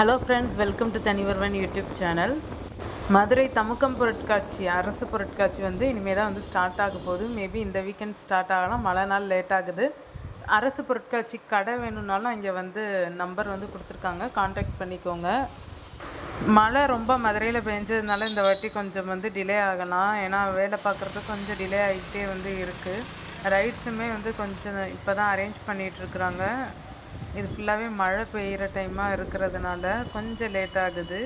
Hello friends welcome to தனிவர்வன் YouTube channel Madurai Tamukkam பொருட்காட்சி அரசு பொருட்காட்சி வந்து இனிமேல் தான் வந்து ஸ்டார்ட் ஆக போகுது. மேபி இந்த வீக்கெண்ட் ஸ்டார்ட் ஆகலாம். மழை நாள் லேட் ஆகுது. அரசு பொருட்காட்சி கடை வேணும்னாலும் இங்கே வந்து நம்பர் வந்து கொடுத்துருக்காங்க. காண்டாக்ட் பண்ணிக்கோங்க. மழை ரொம்ப மதுரையில் பெஞ்சதுனால இந்த வாட்டி கொஞ்சம் வந்து டிலே ஆகலாம். ஏன்னா வேலை பார்க்குறது கொஞ்சம் டிலே ஆகிட்டே வந்து இருக்குது ரைட்ஸுமே வந்து கொஞ்சம் இப்போ தான் அரேஞ்ச் பண்ணிகிட்ருக்குறாங்க இது ஃபுல்லாகவே மழை பெய்கிற டைமாக இருக்கிறதுனால கொஞ்சம் லேட் ஆகுது.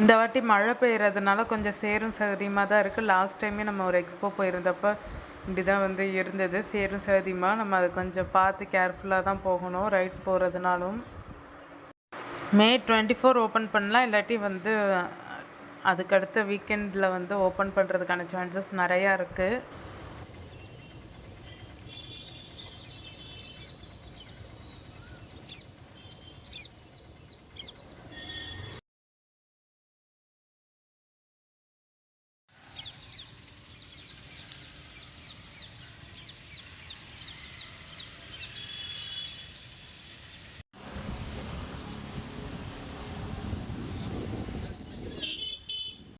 இந்த வாட்டி மழை பெய்யறதுனால கொஞ்சம் சேரும் சகதியுமாக தான் இருக்குது லாஸ்ட் டைமே நம்ம ஒரு எக்ஸ்போ போயிருந்தப்போ இப்படி தான் வந்து இருந்தது. சேரும் சகதியுமாக நம்ம அதை கொஞ்சம் பார்த்து கேர்ஃபுல்லாக தான் போகணும் ரைட் போகிறதுனாலும் மே டுவெண்ட்டி ஃபோர் ஓப்பன் பண்ணலாம் இல்லாட்டி வந்து அதுக்கடுத்த வீக்கெண்டில் வந்து ஓப்பன் பண்ணுறதுக்கான சான்சஸ் நிறையா இருக்குது